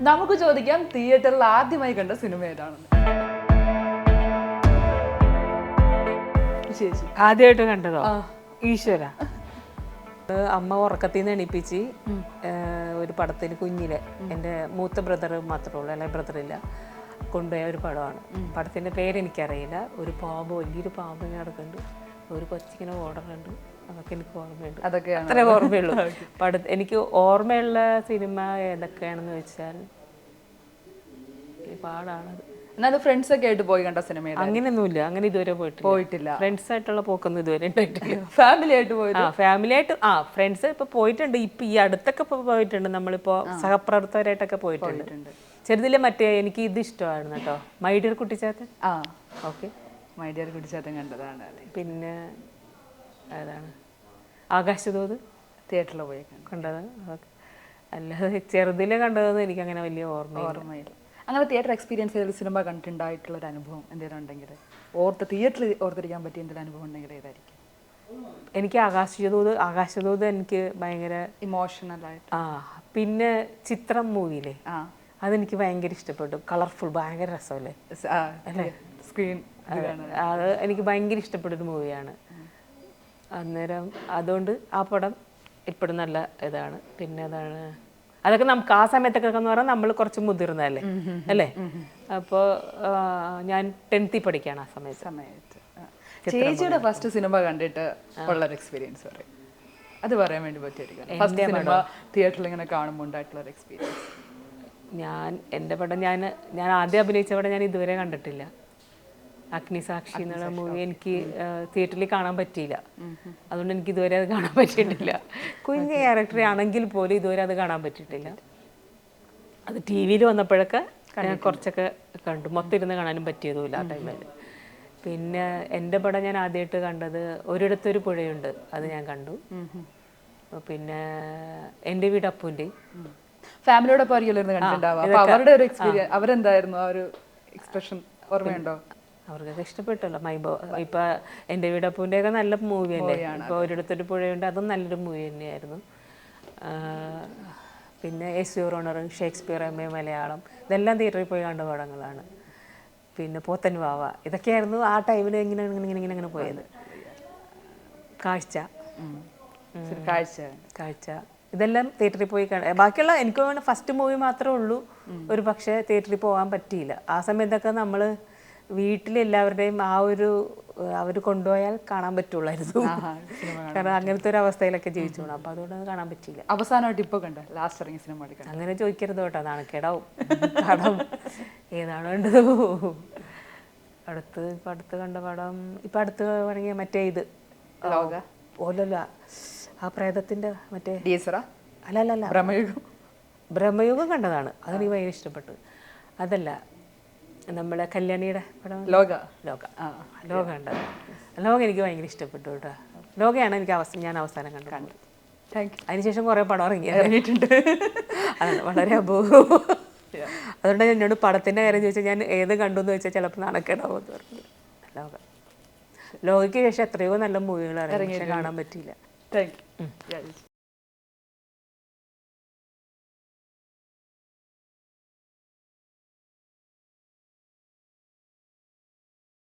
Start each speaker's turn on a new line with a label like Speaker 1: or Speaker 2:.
Speaker 1: നമുക്ക് ചോദിക്കാം തിയേറ്ററിൽ ആദ്യമായി കണ്ട സിനിമ ഏതാണെന്ന്. ചേച്ചി.
Speaker 2: ആദ്യമായിട്ട് കണ്ടതോ. ഈശ്വര. അമ്മ ഉറക്കത്തിൽ നിന്ന് എണീപ്പിച്ച് ഒരു പടത്തിന് കുഞ്ഞിലെ എന്റെ മൂത്ത ബ്രദർ മാത്രമേ ഉള്ളൂ അല്ലെ ബ്രദറില്ല കൊണ്ടുപോയ ഒരു പടമാണ്. പടത്തിന്റെ പേരെനിക്കറിയില്ല. ഒരു പാമ്പ് വലിയൊരു പാമ്പ് ഇങ്ങനെ കിടക്കുന്നുണ്ട് ഒരു കൊച്ചിങ്ങനെ ഓടുന്നുണ്ട് അതൊക്കെ എനിക്ക് ഓർമ്മയുണ്ട്.
Speaker 1: അതൊക്കെയാണ്?
Speaker 2: അത്ര ഓർമ്മയുള്ളൂ. പട എനിക്ക് ഓർമ്മയുള്ള സിനിമ ഏതൊക്കെയാണെന്ന് വെച്ചാൽ പാടാണത്
Speaker 1: എന്നാലും ഫ്രണ്ട്സ് ഒക്കെ ആയിട്ട് പോയി കണ്ട സിനിമ
Speaker 2: അങ്ങനെയൊന്നുമില്ല. അങ്ങനെ ഇതുവരെ പോയിട്ടില്ല.
Speaker 1: പോയിട്ടില്ല.
Speaker 2: ഫ്രണ്ട്സ് ആയിട്ടുള്ള പോക്കൊന്നും ഇതുവരെ ഉണ്ടായിട്ടില്ല.
Speaker 1: ഫാമിലി ആയിട്ട് പോയി
Speaker 2: ആ ഫാമിലി ആയിട്ട് ആ ഫ്രണ്ട്സ് ഇപ്പൊ പോയിട്ടുണ്ട്. ഇപ്പൊ ഈ അടുത്തൊക്കെ ഇപ്പൊ പോയിട്ടുണ്ട്. നമ്മളിപ്പോ സഹപ്രവർത്തകരായിട്ടൊക്കെ പോയിട്ടുണ്ട്.
Speaker 1: പോയിട്ടുണ്ട്.
Speaker 2: ചെറുതിലെ മറ്റേ എനിക്ക് ഇത് ഇഷ്ടമായിരുന്നു കേട്ടോ. മൈഡിയർ കുട്ടിച്ചാത്തൻ
Speaker 1: ആ.
Speaker 2: ഓക്കെ
Speaker 1: മൈ ഡിയർ കുടിച്ചാട്ടം കണ്ടതാണ്
Speaker 2: പിന്നെ അതാണ് ആകാശദൂത്?
Speaker 1: തിയേറ്ററിൽ പോയി കണ്ടു.
Speaker 2: കണ്ടത്? അതൊക്കെ അല്ലാതെ ചെറുതിലെ കണ്ടതൊന്നും എനിക്ക് അങ്ങനെ വലിയ ഓർമ്മ
Speaker 1: ഓർമ്മയില്ല. അങ്ങനെ തിയേറ്റർ എക്സ്പീരിയൻസ് ചെയ്ത സിനിമ കണ്ടിട്ടുണ്ടായിട്ടുള്ള ഒരു അനുഭവം എന്തെങ്കിലും ഉണ്ടെങ്കിൽ ഓർത്ത് തിയേറ്ററിൽ ഓർത്തിരിക്കാൻ പറ്റിയ എന്തെങ്കിലും അനുഭവം ഉണ്ടെങ്കിൽ ഏതായിരിക്കും?
Speaker 2: എനിക്ക് ആകാശദൂത് ആകാശദൂത് എനിക്ക് ഭയങ്കര
Speaker 1: ഇമോഷണൽ ആയിട്ട്.
Speaker 2: ആ പിന്നെ ചിത്രം മൂവിയിലെ
Speaker 1: ആ.
Speaker 2: അതെനിക്ക് ഭയങ്കര ഇഷ്ടപ്പെട്ടു. കളർഫുൾ ഭയങ്കര രസമല്ലേ?
Speaker 1: സ്ക്രീൻ
Speaker 2: അത്. എനിക്ക് ഭയങ്കര ഇഷ്ടപ്പെട്ടൊരു മൂവിയാണ് അന്നേരം അതുകൊണ്ട് ആ പടം ഇപ്പോഴും നല്ല ഇതാണ്. പിന്നെ അതാണ് അതൊക്കെ നമുക്ക് ആ സമയത്തൊക്കെ എന്ന് പറഞ്ഞാൽ നമ്മൾ കുറച്ച് മുതിർന്നതല്ലേ? അല്ലേ? അപ്പോൾ ഞാൻ ടെൻത്തിൽ പഠിക്കുകയാണ് ആ സമയത്ത്.
Speaker 1: സമയത്ത്. ചേച്ചിയുടെ ഫസ്റ്റ് സിനിമ കണ്ടിട്ട് ഉള്ളൊരു എക്സ്പീരിയൻസ് പറയും. അത് പറയാൻ വേണ്ടി പറ്റിയായിരിക്കും ഫസ്റ്റ് സിനിമ തിയേറ്ററിൽ ഇങ്ങനെ കാണുമ്പോൾ ഉണ്ടായിട്ടുള്ള ഒരു എക്സ്പീരിയൻസ്
Speaker 2: ഞാൻ എന്റെ പടം ഞാൻ ഞാൻ ആദ്യം അഭിനയിച്ച പടം ഞാൻ ഇതുവരെ കണ്ടിട്ടില്ല. അഗ്നിസാക്ഷി എന്നുള്ള മൂവി എനിക്ക് തിയേറ്ററിൽ കാണാൻ പറ്റിയില്ല. അതുകൊണ്ട് എനിക്ക് ഇതുവരെ അത് കാണാൻ പറ്റിയിട്ടില്ല. കുഞ്ഞ് ക്യാരക്ടർ ആണെങ്കിൽ പോലും ഇതുവരെ അത് കാണാൻ പറ്റിയിട്ടില്ല. അത് ടി വിയിൽ വന്നപ്പോഴൊക്കെ കുറച്ചൊക്കെ കണ്ടു. മൊത്തം ഇരുന്ന് കാണാനും പറ്റിയതുമില്ല ആ ടൈമിൽ പിന്നെ എന്റെ പടം ഞാൻ ആദ്യമായിട്ട് കണ്ടത് ഒരിടത്തൊരു പുഴയുണ്ട് അത് ഞാൻ കണ്ടു. പിന്നെ എന്റെ വീട് അപ്പൂന്റെ.
Speaker 1: ഫാമിലിയോടൊപ്പം അവരുടെ ഒരു എക്സ്പീരിയൻസ് അവരെന്തായിരുന്നു ആ ഒരു എക്സ്പ്രഷൻ ഓർമ്മയുണ്ടോ?
Speaker 2: അവർക്കൊക്കെ ഇഷ്ടപ്പെട്ടല്ലോ. മൈബോ ഇപ്പൊ എന്റെ വീടപ്പൂന്റെ ഒക്കെ നല്ല മൂവി അല്ലേ? ഇപ്പൊ ഒരിടത്തൊരു പുഴയുണ്ട് അതും നല്ലൊരു മൂവി തന്നെയായിരുന്നു. പിന്നെ എസ് യു റോണർ ഷേക്സ്പിയർ എം എ മലയാളം. ഇതെല്ലാം തിയേറ്ററിൽ പോയി കണ്ട പടങ്ങളാണ്. പിന്നെ പോത്തൻ വാവ. ഇതൊക്കെയായിരുന്നു ആ ടൈമിൽ ഇങ്ങനെ ഇങ്ങനെ ഇങ്ങനെ ഇങ്ങനെ പോയത്. കാഴ്ച.
Speaker 1: കാഴ്ച.
Speaker 2: കാഴ്ച. ഇതെല്ലാം തിയേറ്ററിൽ പോയി കാണാൻ ബാക്കിയുള്ള എനിക്ക് ഫസ്റ്റ് മൂവി മാത്രമേ ഉള്ളൂ. ഒരു പക്ഷേ തിയേറ്ററിൽ പോകാൻ പറ്റിയില്ല. ആ സമയത്തൊക്കെ നമ്മൾ വീട്ടിലെല്ലാവരുടെയും ആ ഒരു അവർ കൊണ്ടുപോയാൽ കാണാൻ പറ്റുള്ളായിരുന്നു. കാരണം അങ്ങനത്തെ ഒരു അവസ്ഥയിലൊക്കെ ജീവിച്ചു പോകണം അപ്പൊ അതുകൊണ്ട് കാണാൻ പറ്റിയില്ല.
Speaker 1: അവസാനമായിട്ട് ഇപ്പൊ കണ്ട? ലാസ്റ്റ് ഇറങ്ങിയ സിനിമ
Speaker 2: അങ്ങനെ ചോദിക്കരുത് കേട്ടോ. നാണക്കേടാവും. പടം ഏതാണ് വേണ്ടത് അടുത്ത് ഇപ്പൊ അടുത്ത് കണ്ട പടം ഇപ്പൊ അടുത്ത് വേണമെങ്കിൽ മറ്റേ ഇത്.
Speaker 1: ലോക?
Speaker 2: ഓലല്ല. ആ പ്രേതത്തിന്റെ മറ്റേ അല്ല അല്ല അല്ല ബ്രഹ്മയുഗം? കണ്ടതാണ്. അതെനിക്ക് ഭയങ്കര ഇഷ്ടപ്പെട്ടു അതല്ല നമ്മളെ കല്യാണിയുടെ പടം?
Speaker 1: ലോക.
Speaker 2: ലോക. ആ ലോക ഉണ്ടത് ലോക എനിക്ക് ഭയങ്കര ഇഷ്ടപ്പെട്ടു കേട്ടോ. ലോകയാണ് എനിക്ക് അവസാനം ഞാൻ അവസാനം കണ്ടു കണ്ടു.
Speaker 1: താങ്ക് യു
Speaker 2: അതിനുശേഷം കുറേ പടം ഇറങ്ങി ഇറങ്ങിയിട്ടുണ്ട് അതാണ് വളരെ അപൂർവം. അതുകൊണ്ട് എന്നോട് പടത്തിന്റെ കാര്യം ചോദിച്ചാൽ ഞാൻ ഏത് കണ്ടു എന്ന് ചോദിച്ചാൽ ചിലപ്പോൾ നാണക്കേടാവും എന്ന് പറഞ്ഞു. ലോക. ലോകയ്ക്ക് ശേഷം എത്രയോ നല്ല മൂവികൾ ഇറങ്ങി കാണാൻ പറ്റിയില്ല.
Speaker 1: Thank you